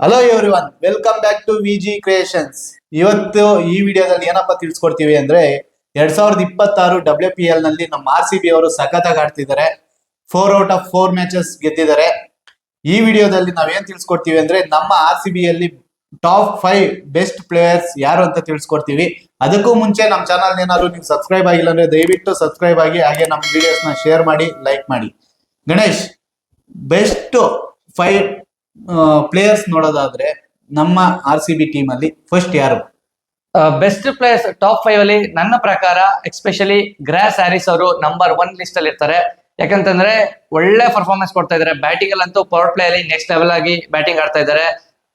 Hello everyone welcome back to V G creations ಇವತ್ತು ಈ ವಿಡಿಯೋದಲ್ಲಿ ಏನಪ್ಪ ತಿಳಿಸ್ಕೊಡ್ತೀವಿ ಅಂದ್ರೆ ಎರಡ್ ಸಾವಿರದ ಇಪ್ಪತ್ತಾರು ಡಬ್ಲ್ಯೂ ಪಿ ಎಲ್ನಲ್ಲಿ ನಮ್ಮ ಆರ್ ಸಿ ಬಿ ಅವರು ಸಖತ್ತಾಗಿ ಆಡ್ತಿದ್ದಾರೆ. Four out of four matches ಗೆದ್ದಿದ್ದಾರೆ. ಈ ವಿಡಿಯೋದಲ್ಲಿ ನಾವೇನ್ ತಿಳಿಸ್ಕೊಡ್ತೀವಿ ಅಂದ್ರೆ ನಮ್ಮ ಆರ್ ಸಿ ಬಿ ಅಲ್ಲಿ ಟಾಪ್ ಫೈವ್ ಬೆಸ್ಟ್ ಪ್ಲೇಯರ್ಸ್ ಯಾರು ಅಂತ ತಿಳಿಸ್ಕೊಡ್ತೀವಿ. ಅದಕ್ಕೂ ಮುಂಚೆ ನಮ್ಮ ಚಾನಲ್ ಏನಾದ್ರು ನೀವು ಸಬ್ಸ್ಕ್ರೈಬ್ ಆಗಿಲ್ಲ ಅಂದ್ರೆ ದಯವಿಟ್ಟು ಸಬ್ಸ್ಕ್ರೈಬ್ ಆಗಿ ಹಾಗೆ ನಮ್ಮ ವಿಡಿಯೋಸ್ನ ಶೇರ್ ಮಾಡಿ ಲೈಕ್ ಮಾಡಿ. ಗಣೇಶ್ ಬೆಸ್ಟ್ ಫೈವ್ ಪ್ಲೇಯರ್ಸ್ ನೋಡೋದಾದ್ರೆ ನಮ್ಮ ಆರ್ ಸಿ ಬಿ ಟೀಮ್ ಅಲ್ಲಿ ಫಸ್ಟ್ ಯಾರು? ಬೆಸ್ಟ್ ಪ್ಲೇಯರ್ಸ್ ಟಾಪ್ ಫೈವ್ ಅಲ್ಲಿ ನನ್ನ ಪ್ರಕಾರ ಎಕ್ಸ್ಪೆಷಲಿ ಗ್ರಾಸ್ ಹ್ಯಾರಿಸ್ ಅವರು ನಂಬರ್ ಒನ್ ಲಿಸ್ಟ್ ಅಲ್ಲಿ ಇರ್ತಾರೆ. ಯಾಕಂತಂದ್ರೆ ಒಳ್ಳೆ ಪರ್ಫಾರ್ಮೆನ್ಸ್ ಕೊಡ್ತಾ ಇದ್ದಾರೆ ಬ್ಯಾಟಿಂಗ್ ಅಲ್ಲಂತೂ ಪವರ್ ಪ್ಲೇ ಅಲ್ಲಿ ನೆಕ್ಸ್ಟ್ ಲೆವೆಲ್ ಆಗಿ ಬ್ಯಾಟಿಂಗ್ ಆಡ್ತಾ ಇದ್ದಾರೆ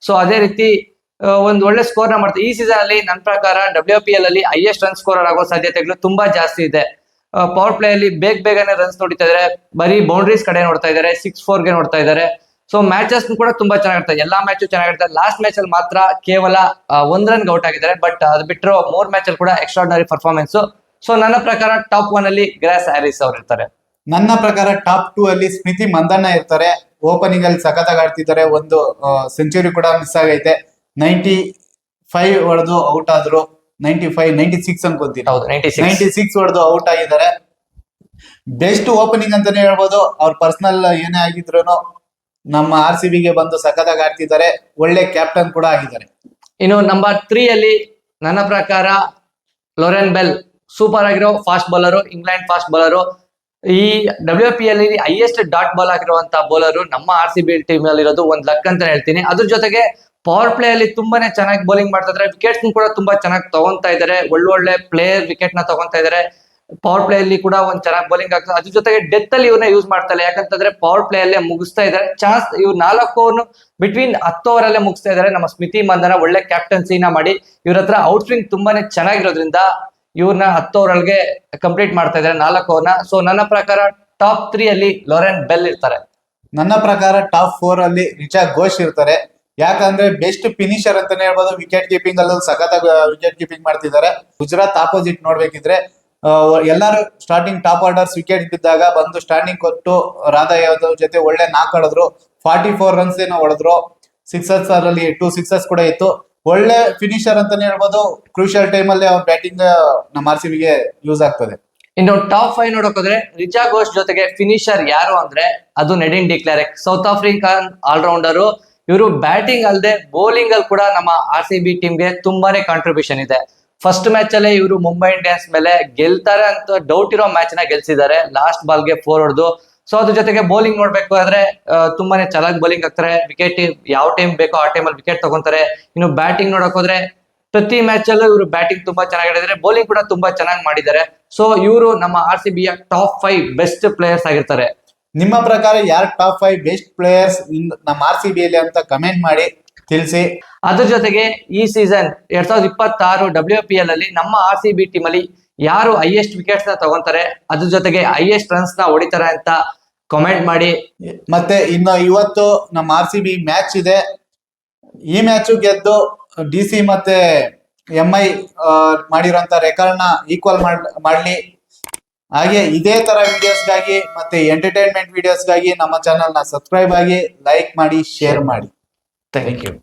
ಸೊ ಅದೇ ರೀತಿ ಒಂದು ಒಳ್ಳೆ ಸ್ಕೋರ್ನ ಮಾಡ್ತಾರೆ ಈ ಸೀಸನ್ ಅಲ್ಲಿ ನನ್ನ ಪ್ರಕಾರ ಡಬ್ಲ್ಯೂ ಪಿ ಎಲ್ ಅಲ್ಲಿ ಹೈಯೆಸ್ಟ್ ರನ್ ಸ್ಕೋರ್ ಆಗೋ ಸಾಧ್ಯತೆಗಳು ತುಂಬಾ ಜಾಸ್ತಿ ಇದೆ. ಪವರ್ ಪ್ಲೇ ಅಲ್ಲಿ ಬೇಗ ಬೇಗನೆ ರನ್ಸ್ ನೋಡ್ತಾ ಇದ್ದಾರೆ ಬರೀ ಬೌಂಡ್ರೀಸ್ ಕಡೆ ನೋಡ್ತಾ ಇದ್ದಾರೆ ಸಿಕ್ಸ್ ಫೋರ್ಗೆ ನೋಡ್ತಾ ಇದ್ದಾರೆ ಸೊ ಮ್ಯಾಚಸ್ ಕೂಡ ತುಂಬಾ ಚೆನ್ನಾಗಿರ್ತದೆ. ಎಲ್ಲಾ ಮ್ಯಾಚ್ ಚೆನ್ನಾಗಿರ್ತದೆ. ಲಾಸ್ಟ್ ಮ್ಯಾಚ್ ಅಲ್ಲಿ ಮಾತ್ರ ಕೇವಲ ಒಂದ್ ರನ್ ಔಟ್ ಆಗಿದ್ದಾರೆ. ಬಟ್ ಅದು ಬಿಟ್ಟರೆ ಮೂರ್ ಮ್ಯಾಚ್ ಅಲ್ಲಿ ಕೂಡ ಎಕ್ಸ್ಟ್ರಾಡನರಿ ಪರ್ಫಾರ್ಮೆನ್ಸ್ ಸೊ ನನ್ನ ಪ್ರಕಾರ ಟಾಪ್ ಒನ್ ಅಲ್ಲಿ ಗ್ರಾಸ್ ಹ್ಯಾರಿಸ್ ಅವ್ರು ಇರ್ತಾರೆ. ನನ್ನ ಪ್ರಕಾರ ಟಾಪ್ ಟೂ ಅಲ್ಲಿ ಸ್ಮಿತಿ ಮಂದಣ್ಣ ಇರ್ತಾರೆ. ಓಪನಿಂಗ್ ಅಲ್ಲಿ ಸಖತ್ತಾಗಿ ಆಡ್ತಿದ್ದಾರೆ. ಒಂದು ಸೆಂಚುರಿ ಕೂಡ ಮಿಸ್ ಆಗೈತೆ. ನೈಂಟಿ ಫೈವ್ ಹೊಡೆದು ಔಟ್ ಆದ್ರು. ನೈಂಟಿ ಫೈವ್ ನೈಂಟಿ ಸಿಕ್ಸ್ ಅನ್ಕೊಂತೀನಿ ನೈಂಟಿ ಸಿಕ್ಸ್ ಹೊಡೆದು ಔಟ್ ಆಗಿದ್ದಾರೆ. ಬೆಸ್ಟ್ ಓಪನಿಂಗ್ ಅಂತಾನೆ ಹೇಳ್ಬೋದು. ಅವ್ರ ಪರ್ಸನಲ್ ಏನೇ ಆಗಿದ್ರು ನಮ್ಮ ಆರ್ ಸಿ ಬಿಗೆ ಬಂದು ಸಖತ್ತಾಗಿ ಆಡ್ತಿದ್ದಾರೆ ಒಳ್ಳೆ ಕ್ಯಾಪ್ಟನ್ ಕೂಡ ಆಗಿದ್ದಾರೆ. ಇನ್ನು ನಂಬರ್ ತ್ರೀ ಅಲ್ಲಿ ನನ್ನ ಪ್ರಕಾರ ಲೊರೆನ್ ಬೆಲ್ ಸೂಪರ್ ಆಗಿರೋ fast bowler England fast bowler ಈ ಡಬ್ಲ್ಯೂ ಪಿ ಅಲ್ಲಿ ಹೈಯೆಸ್ಟ್ ಡಾಟ್ ಬಾಲ್ ಆಗಿರುವಂತಹ ಬೌಲರು ನಮ್ಮ ಆರ್ ಸಿ ಬಿ ಟೀಮ್ ಅಲ್ಲಿ ಇರೋದು ಒಂದ್ ಲಕ್ ಅಂತ ಹೇಳ್ತೀನಿ. ಅದ್ರ ಜೊತೆಗೆ ಪವರ್ ಪ್ಲೇ ಅಲ್ಲಿ ತುಂಬಾನೇ ಚೆನ್ನಾಗಿ ಬೌಲಿಂಗ್ ಮಾಡ್ತಾ ಇದ್ದಾರೆ. ವಿಕೆಟ್ಸ್ ಕೂಡ ತುಂಬಾ ಚೆನ್ನಾಗಿ ತಗೊಂತಾ ಇದಾರೆ ಒಳ್ಳೊಳ್ಳೆ ಪ್ಲೇಯರ್ ವಿಕೆಟ್ನ ತಗೊಂತಾ ಇದ್ದಾರೆ. ಪವರ್ ಪ್ಲೇ ಅಲ್ಲಿ ಕೂಡ ಒಂದ್ ಚೆನ್ನಾಗಿ ಬೌಲಿಂಗ್ ಆಗ್ತದೆ. ಅದ್ರ ಜೊತೆಗೆ ಡೆತ್ ಅಲ್ಲಿ ಇವನ್ನ ಯೂಸ್ ಮಾಡ್ತಾರೆ. ಯಾಕಂತಂದ್ರೆ ಪವರ್ ಪ್ಲೇ ಅಲ್ಲೇ ಮುಗಿಸ್ತಾ ಇದ್ದಾರೆ. ಚಾನ್ಸ್ ಇವ್ರು ನಾಲ್ಕು ಓವರ್ ಬಿಟ್ವೀನ್ ಹತ್ತು ಓವರ್ ಅಲ್ಲೇ ಮುಗಿಸ್ತಾ ಇದ್ದಾರೆ. ನಮ್ಮ ಸ್ಮಿತಿ ಮಂದನ ಒಳ್ಳೆ ಕ್ಯಾಪ್ಟನ್ಸಿನ ಮಾಡಿ ಇವ್ರ ಹತ್ರ ಔಟ್ ಸ್ವಿಂಗ್ ತುಂಬಾನೇ ಚೆನ್ನಾಗಿರೋದ್ರಿಂದ ಇವ್ರನ್ನ ಹತ್ತು ಓವರ್ ಒಳಗೆ ಕಂಪ್ಲೀಟ್ ಮಾಡ್ತಾ ಇದ್ದಾರೆ ನಾಲ್ಕು ಓವರ್ನ ಸೊ ನನ್ನ ಪ್ರಕಾರ ಟಾಪ್ ತ್ರೀ ಅಲ್ಲಿ ಲೊರೆನ್ ಬೆಲ್ ಇರ್ತಾರೆ. ನನ್ನ ಪ್ರಕಾರ ಟಾಪ್ ಫೋರ್ ಅಲ್ಲಿ ರಿಚಾ ಘೋಷ್ ಇರ್ತಾರೆ. ಯಾಕಂದ್ರೆ ಬೆಸ್ಟ್ ಫಿನಿಷರ್ ಅಂತಾನೆ ಹೇಳ್ಬೋದು. ವಿಕೆಟ್ ಕೀಪಿಂಗ್ ಅಲ್ಲೂ ಸಖತ್ ವಿಕೆಟ್ ಕೀಪಿಂಗ್ ಮಾಡ್ತಿದ್ದಾರೆ. ಗುಜರಾತ್ ಆಪೋಸಿಟ್ ನೋಡ್ಬೇಕಿದ್ರೆ ಎಲ್ಲರೂ ಸ್ಟಾರ್ಟಿಂಗ್ ಟಾಪ್ ಆರ್ಡರ್ಸ್ ವಿಕೆಟ್ ಇದ್ದಾಗ ಬಂದು ಸ್ಟಾರ್ಟಿಂಗ್ ಕೊಟ್ಟು ರಾಧಾ ಯಾದವ್ ಜೊತೆ ಒಳ್ಳೆ ನಾಕ್ ಆಡಿದ್ರು. ಫಾರ್ಟಿ ಫೋರ್ ರನ್ಸ್ ಏನೋ ಹೊಡೆದ್ರು. ಸಿಕ್ಸರ್ಸ್ ಅದರಲ್ಲಿ ಟೂ ಸಿಕ್ಸರ್ಸ್ ಕೂಡ ಇತ್ತು. ಒಳ್ಳೆ ಫಿನಿಶರ್ ಅಂತಾನೆ ಹೇಳ್ಬೋದು. ಕ್ರೂಷಿಯಲ್ ಟೈಮ್ ಅಲ್ಲಿ ಅವ್ರ ಬ್ಯಾಟಿಂಗ್ ನಮ್ಮ ಆರ್ ಸಿ ಬಿಗೆ ಯೂಸ್ ಆಗ್ತದೆ. ಇನ್ನು ಟಾಪ್ ಫೈವ್ ನೋಡಕ್ ಹೋದ್ರೆ ರಿಚಾ ಘೋಷ್ ಜೊತೆಗೆ ಫಿನಿಶರ್ ಯಾರು ಅಂದ್ರೆ ಅದು Nadine de Klerk. South African allrounder ಇವರು ಬ್ಯಾಟಿಂಗ್ ಅಲ್ಲದೆ ಬೌಲಿಂಗ್ ಅಲ್ಲಿ ಕೂಡ ನಮ್ಮ ಆರ್ ಸಿ ಬಿ ಟೀಮ್ಗೆ ತುಂಬಾನೇ ಕಾಂಟ್ರಿಬ್ಯೂಷನ್ ಇದೆ. ಫಸ್ಟ್ ಮ್ಯಾಚ್ ಅಲ್ಲಿ ಇವರು ಮುಂಬೈ ಇಂಡಿಯನ್ಸ್ ಮೇಲೆ ಗೆಲ್ತಾರೆ ಅಂತ ಡೌಟ್ ಇರೋ ಮ್ಯಾಚ್ನ ಗೆಲ್ಸಿದ್ದಾರೆ. ಲಾಸ್ಟ್ ಬಾಲ್ಗೆ ಫೋರ್ ಹೊಡೆದು. ಸೊ ಅದ್ರ ಜೊತೆಗೆ ಬೌಲಿಂಗ್ ನೋಡ್ಬೇಕು ಅಂದ್ರೆ ತುಂಬಾನೇ ಚೆನ್ನಾಗಿ ಬೌಲಿಂಗ್ ಆಗ್ತಾರೆ. ವಿಕೆಟ್ ಯಾವ ಟೈಮ್ ಬೇಕೋ ಆ ಟೈಮ್ ಅಲ್ಲಿ ವಿಕೆಟ್ ತಗೊಂತಾರೆ. ಇನ್ನು ಬ್ಯಾಟಿಂಗ್ ನೋಡಕ್ ಹೋದ್ರೆ, ಪ್ರತಿ ಮ್ಯಾಚ್ ಅಲ್ಲೂ ಇವರು ಬ್ಯಾಟಿಂಗ್ ತುಂಬಾ ಚೆನ್ನಾಗಿ ಚೆನ್ನಾಗಿದ್ದಾರೆ. ಬೌಲಿಂಗ್ ಕೂಡ ತುಂಬಾ ಚೆನ್ನಾಗಿ ಮಾಡಿದ್ದಾರೆ. ಸೊ ಇವರು ನಮ್ಮ ಆರ್ ಸಿ ಬಿಯ ಟಾಪ್ ಫೈವ್ ಬೆಸ್ಟ್ ಪ್ಲೇಯರ್ಸ್ ಆಗಿರ್ತಾರೆ. ನಿಮ್ಮ ಪ್ರಕಾರ ಯಾರು ಟಾಪ್ ಫೈವ್ ಬೆಸ್ಟ್ ಪ್ಲೇಯರ್ಸ್ ನಮ್ಮ ಆರ್ ಸಿ ಬಿ ಅಂತ ಕಮೆಂಟ್ ಮಾಡಿ. ತಿಳಿಸಿ. ಅದ್ರ ಜೊತೆಗೆ ಈ ಸೀಸನ್ ಎರಡ್ ಸಾವಿರದ ಇಪ್ಪತ್ತಾರು ಡಬ್ಲ್ಯೂ ಪಿ ಎಲ್ ಅಲ್ಲಿ ನಮ್ಮ ಆರ್ ಸಿ ಬಿ ಟೀಮ್ ಅಲ್ಲಿ ಯಾರು ಹೈಯೆಸ್ಟ್ ವಿಕೆಟ್ಸ್ನ ತಗೊಂತಾರೆ ಅದ್ರ ಜೊತೆಗೆ ಹೈಯೆಸ್ಟ್ ರನ್ಸ್ನ ಹೊಡಿತಾರೆ ಅಂತ ಕಮೆಂಟ್ ಮಾಡಿ. ಮತ್ತೆ ಇನ್ನು ಇವತ್ತು ನಮ್ಮ ಆರ್ ಸಿ ಬಿ ಮ್ಯಾಚ್ ಇದೆ. ಈ ಮ್ಯಾಚ್ ಗೆದ್ದು ಡಿ ಸಿ ಮತ್ತೆ ಎಂ ಐ ಮಾಡಿರೋಂತ ರೆಕಾರ್ಡ್ನ ಈಕ್ವಲ್ ಮಾಡ್ಲಿ. ಹಾಗೆ ಇದೇ ತರ ವಿಡಿಯೋಸ್ಗಾಗಿ ಮತ್ತೆ ಎಂಟರ್ಟೈನ್ಮೆಂಟ್ ವಿಡಿಯೋಸ್ಗಾಗಿ ನಮ್ಮ ಚಾನೆಲ್ನ ಸಬ್ಸ್ಕ್ರೈಬ್ ಆಗಿ ಲೈಕ್ ಮಾಡಿ ಶೇರ್ ಮಾಡಿ. Thank, Thank you.